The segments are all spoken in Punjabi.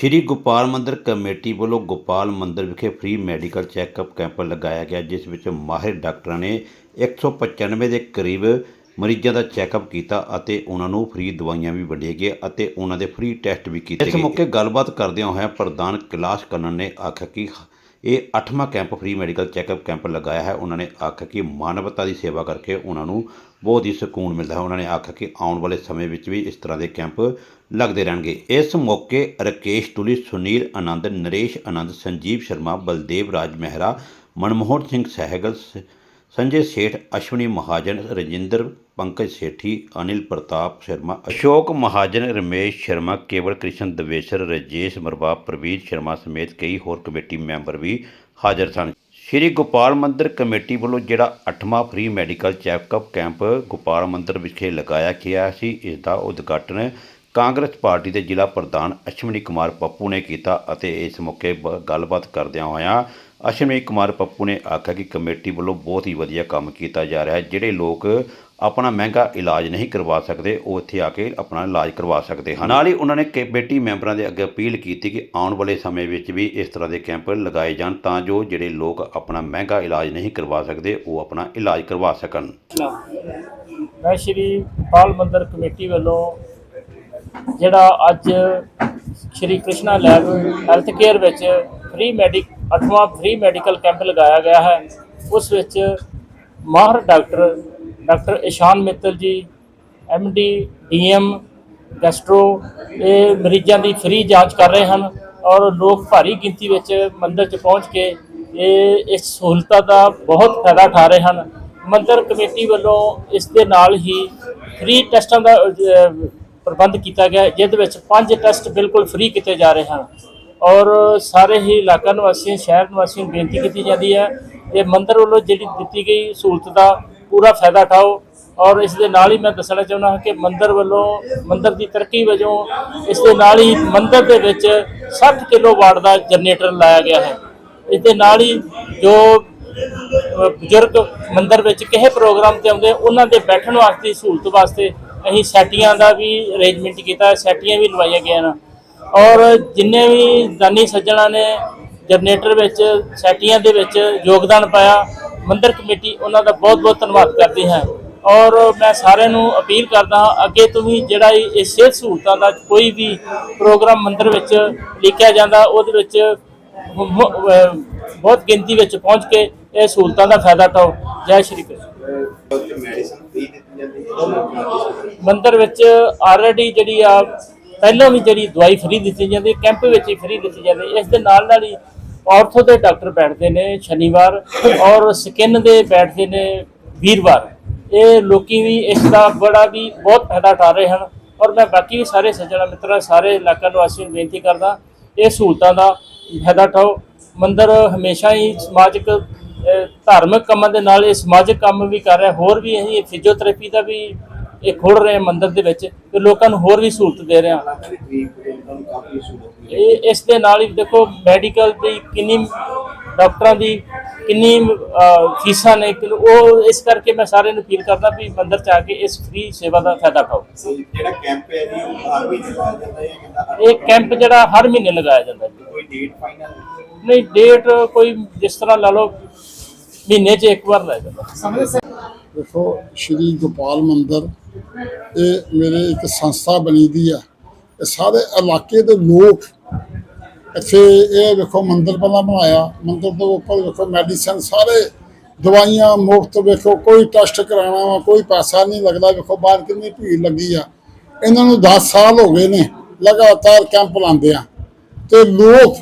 ਸ਼੍ਰੀ ਗੋਪਾਲ ਮੰਦਰ ਕਮੇਟੀ ਵੱਲੋਂ ਗੋਪਾਲ ਮੰਦਰ ਵਿਖੇ ਫ੍ਰੀ ਮੈਡੀਕਲ ਚੈੱਕਅਪ ਕੈਂਪ ਲਗਾਇਆ ਗਿਆ ਜਿਸ ਵਿੱਚ ਮਾਹਿਰ ਡਾਕਟਰਾਂ ਨੇ 195 ਦੇ ਕਰੀਬ ਮਰੀਜ਼ਾਂ ਦਾ ਚੈੱਕਅਪ ਕੀਤਾ ਅਤੇ ਉਹਨਾਂ ਨੂੰ ਫ੍ਰੀ ਦਵਾਈਆਂ ਵੀ ਵੰਡੀਆਂ ਗਈਆਂ ਅਤੇ ਉਹਨਾਂ ਦੇ ਫ੍ਰੀ ਟੈਸਟ ਵੀ ਕੀਤੇ ਗਏ। ਇਸ ਮੌਕੇ ਗੱਲਬਾਤ ਕਰਦਿਆਂ ਹੋਇਆਂ ਪ੍ਰਧਾਨ ਕੈਲਾਸ਼ ਕੰਨਨ ਨੇ ਆਖਿਆ ਕਿ ਇਹ ਅੱਠਵਾਂ camp free medical checkup camp ਲਗਾਇਆ ਹੈ। ਉਹਨਾਂ ਨੇ ਆਖਿਆ ਕਿ ਮਾਨਵਤਾ ਦੀ ਸੇਵਾ ਕਰਕੇ ਉਹਨਾਂ ਨੂੰ ਬਹੁਤ ਹੀ ਸਕੂਨ ਮਿਲਦਾ ਹੈ। ਉਹਨਾਂ ਨੇ ਆਖਿਆ ਕਿ ਆਉਣ ਵਾਲੇ ਸਮੇਂ ਵਿੱਚ ਵੀ ਇਸ ਤਰ੍ਹਾਂ ਦੇ ਕੈਂਪ ਲੱਗਦੇ ਰਹਿਣਗੇ। ਇਸ ਮੌਕੇ ਰਕੇਸ਼ ਤੁਲੀ, ਸੁਨੀਲ ਆਨੰਦ, ਨਰੇਸ਼ ਆਨੰਦ, ਸੰਜੀਵ ਸ਼ਰਮਾ, ਬਲਦੇਵ ਰਾਜ ਮਹਿਰਾ, ਮਨਮੋਹਨ ਸਿੰਘ ਸਹਿਗਲ, ਸ- ਸੰਜੇ ਸੇਠ, ਅਸ਼ਵਨੀ ਮਹਾਜਨ, ਰਜਿੰਦਰ ਪੰਕਜ ਸੇਠੀ, ਅਨਿਲ ਪ੍ਰਤਾਪ ਸ਼ਰਮਾ, ਅਸ਼ੋਕ ਮਹਾਜਨ, ਰਮੇਸ਼ ਸ਼ਰਮਾ, ਕੇਵਲ ਕ੍ਰਿਸ਼ਨ ਦਵੇਸ਼ਰ, ਰਜੇਸ਼ ਮਰਵਾ ਪ੍ਰਵੀਰ ਸ਼ਰਮਾ ਸਮੇਤ ਕਈ ਹੋਰ ਕਮੇਟੀ ਮੈਂਬਰ ਵੀ ਹਾਜ਼ਰ ਸਨ। ਸ਼੍ਰੀ ਗੋਪਾਲ ਮੰਦਰ ਕਮੇਟੀ ਵੱਲੋਂ ਜਿਹੜਾ 8ਵਾਂ free medical checkup camp Gopal Mandir ਵਿਖੇ ਲਗਾਇਆ ਗਿਆ ਸੀ, ਇਸ ਦਾ ਉਦਘਾਟਨ ਕਾਂਗਰਸ ਪਾਰਟੀ ਦੇ ਜ਼ਿਲ੍ਹਾ ਪ੍ਰਧਾਨ ਅਸ਼ਵਨੀ ਕੁਮਾਰ ਪੱਪੂ ਨੇ ਕੀਤਾ ਅਤੇ ਇਸ ਮੌਕੇ ਬ- ਗੱਲਬਾਤ ਕਰਦਿਆਂ ਹੋਇਆਂ ਅਸ਼ਵਨੀ ਕੁਮਾਰ ਪੱਪੂ ਨੇ ਆਖਿਆ ਕਿ ਕਮੇਟੀ ਵੱਲੋਂ ਬਹੁਤ ਹੀ ਵਧੀਆ ਕੰਮ ਕੀਤਾ ਜਾ ਰਿਹਾ ਹੈ, ਜਿਹੜੇ ਲੋਕ ਆਪਣਾ ਮਹਿੰਗਾ ਇਲਾਜ ਨਹੀਂ ਕਰਵਾ ਸਕਦੇ, ਉਹ ਇੱਥੇ ਆ ਕੇ ਆਪਣਾ ਇਲਾਜ ਕਰਵਾ ਸਕਦੇ ਹਨ। ਨਾਲ ਹੀ ਉਹਨਾਂ ਨੇ ਕਮੇਟੀ ਮੈਂਬਰਾਂ ਦੇ ਅੱਗੇ ਅਪੀਲ ਕੀਤੀ ਕਿ ਆਉਣ ਵਾਲੇ ਸਮੇਂ ਵਿੱਚ ਵੀ ਇਸ ਤਰ੍ਹਾਂ ਦੇ ਕੈਂਪ ਲਗਾਏ ਜਾਣ ਤਾਂ ਜੋ ਜਿਹੜੇ ਲੋਕ ਆਪਣਾ ਮਹਿੰਗਾ ਇਲਾਜ ਨਹੀਂ ਕਰਵਾ ਸਕਦੇ, ਉਹ ਆਪਣਾ ਇਲਾਜ ਕਰਵਾ ਸਕਣ। ਮੈਂ ਸ਼੍ਰੀ ਪਾਲ ਮੰਦਰ ਕਮੇਟੀ ਵੱਲੋਂ ਜਿਹੜਾ ਅੱਜ Shri Krishna lab health care ਵਿੱਚ ਫ੍ਰੀ ਮੈਡੀਕ ਅੱਠਵਾਂ ਫ੍ਰੀ ਮੈਡੀਕਲ ਕੈਂਪ ਲਗਾਇਆ ਗਿਆ ਹੈ ਉਸ ਵਿੱਚ ਮਾਹਰ ਡਾਕਟਰ ਡਾਕਟਰ ਇਸ਼ਾਨ ਮਿੱਤਲ ਜੀ ਡੀ ਡੀਐਮ ਗੈਸਟਰੋ ਇਹ ਮਰੀਜ਼ਾਂ ਦੀ ਫ੍ਰੀ ਜਾਂਚ ਕਰ ਰਹੇ ਹਨ ਔਰ ਲੋਕ ਭਾਰੀ ਗਿਣਤੀ ਵਿੱਚ ਮੰਦਰ 'ਚ ਪਹੁੰਚ ਕੇ ਇਹ ਇਸ ਸਹੂਲਤਾਂ ਦਾ ਬਹੁਤ ਫਾਇਦਾ ਉਠਾ ਰਹੇ ਹਨ। ਮੰਦਰ ਕਮੇਟੀ ਵੱਲੋਂ ਇਸ ਦੇ ਨਾਲ ਹੀ ਫ੍ਰੀ ਟੈਸਟਾਂ ਦਾ ਪ੍ਰਬੰਧ ਕੀਤਾ ਗਿਆ ਹੈ, ਜਿਹਦੇ ਵਿੱਚ ਪੰਜ ਟੈਸਟ ਬਿਲਕੁਲ ਫ੍ਰੀ ਕੀਤੇ ਜਾ ਰਹੇ ਹਨ। ਔਰ ਸਾਰੇ ਹੀ ਇਲਾਕਾ ਨਿਵਾਸੀਆਂ, ਸ਼ਹਿਰ ਨਿਵਾਸੀਆਂ ਨੂੰ ਬੇਨਤੀ ਕੀਤੀ ਜਾਂਦੀ ਹੈ ਕਿ ਮੰਦਰ ਵੱਲੋਂ ਜਿਹੜੀ ਦਿੱਤੀ ਗਈ ਸਹੂਲਤ ਦਾ ਪੂਰਾ ਫਾਇਦਾ ਉਠਾਓ। ਔਰ ਇਸ ਦੇ ਨਾਲ ਹੀ ਮੈਂ ਦੱਸਣਾ ਚਾਹੁੰਦਾ ਹਾਂ ਕਿ ਮੰਦਰ ਵੱਲੋਂ, ਮੰਦਰ ਦੀ ਤਰੱਕੀ ਵਜੋਂ ਇਸ ਦੇ ਨਾਲ ਹੀ ਮੰਦਰ ਦੇ ਵਿੱਚ 60 ਕਿਲੋਵਾਟ ਦਾ ਜਨਰੇਟਰ ਲਾਇਆ ਗਿਆ ਹੈ। ਇਸ ਦੇ ਨਾਲ ਹੀ ਜੋ ਬਜ਼ੁਰਗ ਮੰਦਰ ਵਿੱਚ ਕਿਸੇ ਪ੍ਰੋਗਰਾਮ ਤੇ ਆਉਂਦੇ, ਉਹਨਾਂ ਦੇ ਬੈਠਣ ਵਾਸਤੇ ਸਹੂਲਤ ਵਾਸਤੇ ਅਸੀਂ ਸੈਟੀਆਂ ਦਾ ਵੀ ਅਰੇਂਜਮੈਂਟ ਕੀਤਾ, ਸੈਟੀਆਂ ਵੀ ਲਵਾਈਆਂ ਗਈਆਂ ਨੇ। ਔਰ ਜਿੰਨੇ ਵੀ ਦਾਨੀ ਸੱਜਣਾ ਨੇ ਜਨਰੇਟਰ ਵਿੱਚ ਸੈਟੀਆਂ ਦੇ ਵਿੱਚ ਯੋਗਦਾਨ ਪਾਇਆ ਮੰਦਰ ਕਮੇਟੀ ਉਹਨਾਂ ਦਾ ਬਹੁਤ ਬਹੁਤ ਧੰਨਵਾਦ ਕਰਦੀ ਹੈ। ਔਰ ਮੈਂ ਸਾਰਿਆਂ ਨੂੰ ਅਪੀਲ ਕਰਦਾ ਹਾਂ ਅੱਗੇ ਤੋਂ ਵੀ ਜਿਹੜਾ ਇਹ ਸਿਹਤ ਸਹੂਲਤਾਂ ਦਾ ਕੋਈ ਵੀ ਪ੍ਰੋਗਰਾਮ ਮੰਦਰ ਵਿੱਚ ਲਿਖਿਆ ਜਾਂਦਾ ਉਹਦੇ ਵਿੱਚ ਬਹੁਤ ਗਿਣਤੀ ਵਿੱਚ ਪਹੁੰਚ ਕੇ ਇਹ ਸਹੂਲਤਾਂ ਦਾ ਫਾਇਦਾ ਉਠਾਓ। ਜੈ ਸ਼੍ਰੀ ਕ੍ਰਿਸ਼ਨ। ਮੰਦਰ ਵਿੱਚ ਆਲਰੇਡੀ ਜਿਹੜੀ ਆ ਪਹਿਲਾਂ ਵੀ ਜਿਹੜੀ ਦਵਾਈ ਫ੍ਰੀ ਦਿੱਤੀ ਜਾਂਦੀ, ਕੈਂਪ ਵਿੱਚ ਹੀ ਫ੍ਰੀ ਦਿੱਤੀ ਜਾਂਦੀ। ਇਸ ਦੇ ਨਾਲ ਨਾਲ ਹੀ ਆਰਥੋ ਦੇ ਡਾਕਟਰ ਬੈਠਦੇ ਨੇ ਸ਼ਨੀਵਾਰ ਔਰ ਸਕਿਨ ਦੇ ਬੈਠਦੇ ਨੇ ਵੀਰਵਾਰ। ਇਹ ਲੋਕੀ ਵੀ ਇਸ ਦਾ ਬੜਾ ਵੀ ਬਹੁਤ ਫਾਇਦਾ ਉਠਾ ਰਹੇ ਹਨ ਔਰ ਮੈਂ ਬਾਕੀ ਵੀ ਸਾਰੇ ਸੱਜਣਾ ਮਿੱਤਰਾਂ, ਸਾਰੇ ਇਲਾਕਾ ਨਿਵਾਸੀਆਂ ਨੂੰ ਬੇਨਤੀ ਕਰਦਾ, ਇਹ ਸਹੂਲਤਾਂ ਦਾ ਫਾਇਦਾ ਉਠਾਓ। ਮੰਦਰ ਹਮੇਸ਼ਾ ਹੀ ਸਮਾਜਿਕ ਧਾਰਮਿਕ ਕੰਮਾਂ ਦੇ ਨਾਲ ਇਹ ਸਮਾਜਿਕ ਕੰਮ ਵੀ ਕਰ ਰਿਹਾ। ਹੋਰ ਵੀ ਅਸੀਂ ਫਿਜ਼ੀਓਥੈਰੇਪੀ ਦਾ ਵੀ ਇਹ ਖੋਲ ਰਹੇ ਮੰਦਰ ਦੇ ਵਿੱਚ ਤੇ ਲੋਕਾਂ ਨੂੰ ਹੋਰ ਵੀ ਸਹੂਲਤ ਦੇ ਰਹੇ ਹਾਂ ਇਹ ਇਸ ਦੇ ਨਾਲ ਹੀ ਦੇਖੋ ਮੈਡੀਕਲ ਦੀ ਕਿੰਨੀ ਡਾਕਟਰਾਂ ਦੀ ਕਿੰਨੀ ਫੀਸਾਂ ਨੇ ਕਿ ਉਹ ਇਸ ਕਰਕੇ ਮੈਂ ਸਾਰਿਆਂ ਨੂੰ ਅਪੀਲ ਕਰਦਾ ਵੀ ਮੰਦਰ ਚ ਆ ਕੇ ਇਸ ਫ੍ਰੀ ਸੇਵਾ ਦਾ ਫਾਇਦਾ ਉਠਾਓ। ਜਿਹੜਾ ਕੈਂਪ ਹੈ ਜੀ ਉਹ ਹਰ ਮਹੀਨੇ ਲਾਇਆ ਜਾਂਦਾ ਹੈ ਇਹ ਕੈਂਪ ਜਿਹੜਾ ਹਰ ਮਹੀਨੇ ਲਗਾਇਆ ਜਾਂਦਾ ਹੈ। ਕੋਈ ਡੇਟ ਫਾਈਨਲ ਨਹੀਂ ਡੇਟ ਕੋਈ ਜਿਸ ਤਰ੍ਹਾਂ ਲਾ ਲਓ ਮਹੀਨੇ 'ਚ ਇੱਕ ਵਾਰ ਲਾਇਆ ਜਾਂਦਾ। ਦੇਖੋ ਸ਼੍ਰੀ ਗੋਪਾਲ ਮੰਦਰ ਇਹ ਮੇਰੇ ਇੱਕ ਸੰਸਥਾ ਬਣੀ ਦੀ ਆ। ਇਹ ਸਾਰੇ ਇਲਾਕੇ ਦੇ ਲੋਕ ਇੱਥੇ ਇਹ ਵੇਖੋ ਮੰਦਰ ਪਹਿਲਾਂ ਬਣਾਇਆ, ਮੰਦਰ ਦੇ ਉੱਪਰ ਵੇਖੋ ਮੈਡੀਸਨ ਸਾਰੇ ਦਵਾਈਆਂ ਮੁਫਤ ਵੇਖੋ, ਕੋਈ ਟੈਸਟ ਕਰਾਉਣਾ ਵਾ, ਕੋਈ ਪੈਸਾ ਨਹੀਂ ਲੱਗਦਾ, ਵੇਖੋ ਬਾਹਰ ਕਿੰਨੀ ਭੀੜ ਲੱਗੀ ਆ। ਇਹਨਾਂ ਨੂੰ 10 ਸਾਲ ਹੋ ਗਏ ਨੇ, ਲਗਾਤਾਰ ਕੈਂਪ ਲਾਉਂਦੇ ਆ। ਤੇ ਲੋਕ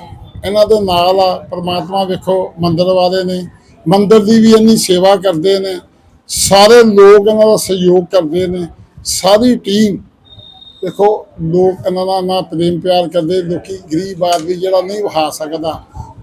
ਇਹਨਾਂ ਦੇ ਨਾਲ ਆ, ਪ੍ਰਮਾਤਮਾ ਵੇਖੋ ਮੰਦਰ ਵਾਲੇ ਨੇ, ਮੰਦਰ ਦੀ ਵੀ ਇੰਨੀ ਸੇਵਾ ਕਰਦੇ ਨੇ, ਸਾਰੇ ਲੋਕ ਇਹਨਾਂ ਦਾ ਸਹਿਯੋਗ ਕਰਦੇ ਨੇ। ਸਾਰੀ ਟੀਮ ਦੇਖੋ, ਲੋਕ ਇਹਨਾਂ ਨਾਲ ਨਾ ਪ੍ਰੇਮ ਪਿਆਰ ਕਰਦੇ, ਲੋਕੀ ਗਰੀਬ ਆਦਮੀ ਜਿਹੜਾ ਨਹੀਂ ਵਹਾ ਸਕਦਾ,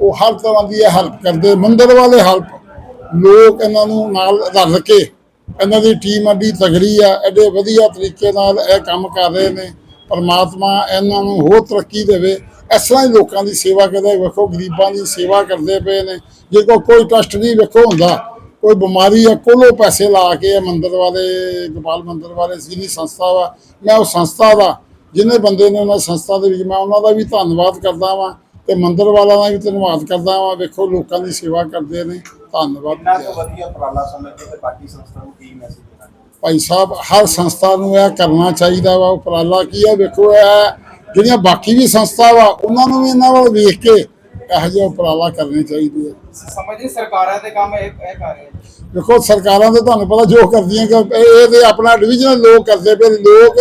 ਉਹ ਹਰ ਤਰ੍ਹਾਂ ਦੀ ਇਹ ਹੈਲਪ ਕਰਦੇ, ਮੰਦਰ ਵਾਲੇ ਹੈਲਪ ਲੋਕ ਇਹਨਾਂ ਨੂੰ ਨਾਲ ਰਲ ਕੇ ਇਹਨਾਂ ਦੀ ਟੀਮ ਅੱਡੀ ਤਗੜੀ ਆ, ਐਡੇ ਵਧੀਆ ਤਰੀਕੇ ਨਾਲ ਇਹ ਕੰਮ ਕਰ ਰਹੇ ਨੇ, ਪਰਮਾਤਮਾ ਇਹਨਾਂ ਨੂੰ ਹੋਰ ਤਰੱਕੀ ਦੇਵੇ। ਇਸ ਤਰ੍ਹਾਂ ਹੀ ਲੋਕਾਂ ਦੀ ਸੇਵਾ ਕਰਦੇ, ਵੇਖੋ, ਗਰੀਬਾਂ ਦੀ ਸੇਵਾ ਕਰਦੇ ਪਏ ਨੇ। ਜੇ ਕੋ ਕੋਈ ਟਰਸਟ ਨਹੀਂ ਵੇਖੋ ਹੁੰਦਾ ਕੋਈ ਬਿਮਾਰੀ ਆ ਕੋਲੋਂ ਪੈਸੇ ਲਾ ਕੇ ਮੰਦਰ ਵਾਲੇ ਗੋਪਾਲ ਮੰਦਰ ਵਾਲੇ ਸੀਨੀ ਸੰਸਥਾ ਵਾ ਮੈਂ ਉਹ ਸੰਸਥਾ ਦਾ ਜਿੰਨੇ ਬੰਦੇ ਨੇ ਉਹਨਾਂ ਸੰਸਥਾ ਦੇ ਵਿੱਚ ਮੈਂ ਉਹਨਾਂ ਦਾ ਵੀ ਧੰਨਵਾਦ ਕਰਦਾ ਵਾਂ ਤੇ ਮੰਦਰ ਵਾਲਿਆਂ ਦਾ ਵੀ ਧੰਨਵਾਦ ਕਰਦਾ ਵਾਂ। ਵੇਖੋ ਲੋਕਾਂ ਦੀ ਸੇਵਾ ਕਰਦੇ ਨੇ ਧੰਨਵਾਦ। ਇੰਨਾ ਕੁ ਵਧੀਆ ਉਪਰਾਲਾ ਸਮਝ ਕੇ ਤੇ ਬਾਕੀ ਸੰਸਥਾ ਨੂੰ ਕੀ ਮੈਸੇਜ ਦੇਣਾ ਭਾਈ ਸਾਹਿਬ ਹਰ ਸੰਸਥਾ ਨੂੰ ਇਹ ਕਰਨਾ ਚਾਹੀਦਾ ਵਾ। ਉਪਰਾਲਾ ਕੀ ਹੈ ਵੇਖੋ ਇਹ ਜਿਹੜੀਆਂ ਬਾਕੀ ਵੀ ਸੰਸਥਾ ਵਾ ਉਹਨਾਂ ਨੂੰ ਵੀ ਇਹਨਾਂ ਵੱਲ ਵੇਖ ਕੇ ਇਹੋ ਜਿਹਾ ਉਪਰਾਲਾ ਕਰਨੇ ਚਾਹੀਦੇ ਆ। ਸਮਝਦੇ ਸਰਕਾਰਾਂ ਦੇ ਕੰਮ ਇਹ ਇਹ ਕਰ ਰਹੇ ਨੇ? ਸਰਕਾਰਾਂ ਤੇ ਤੁਹਾਨੂੰ ਪਤਾ ਜੋ ਕਰਦੀਆਂ ਕਿ ਇਹ ਤੇ ਆਪਣਾ ਡਿਵੀਜ਼ਨਲ ਲੋਕ ਕਰਦੇ ਪਏ ਲੋਕ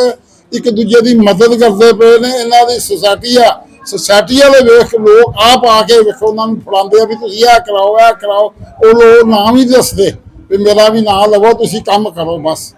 ਇੱਕ ਦੂਜੇ ਦੀ ਮਦਦ ਕਰਦੇ ਪਏ ਨੇ। ਇਹਨਾਂ ਦੀ ਸੁਸਾਇਟੀ ਆ। ਸੁਸਾਇਟੀ ਵਾਲੇ ਵੇਖ ਲੋਕ ਆਪ ਆ ਕੇ ਵੇਖੋ, ਉਹਨਾਂ ਨੂੰ ਫੜਾਉਂਦੇ ਆ ਵੀ ਤੁਸੀਂ ਇਹ ਕਰਾਓ ਇਹ ਕਰਾਓ। ਉਹ ਲੋਕ ਨਾਮ ਹੀ ਦੱਸਦੇ ਵੀ ਮੇਰਾ ਵੀ ਨਾਂ ਲਵੋ, ਤੁਸੀਂ ਕੰਮ ਕਰੋ ਬਸ।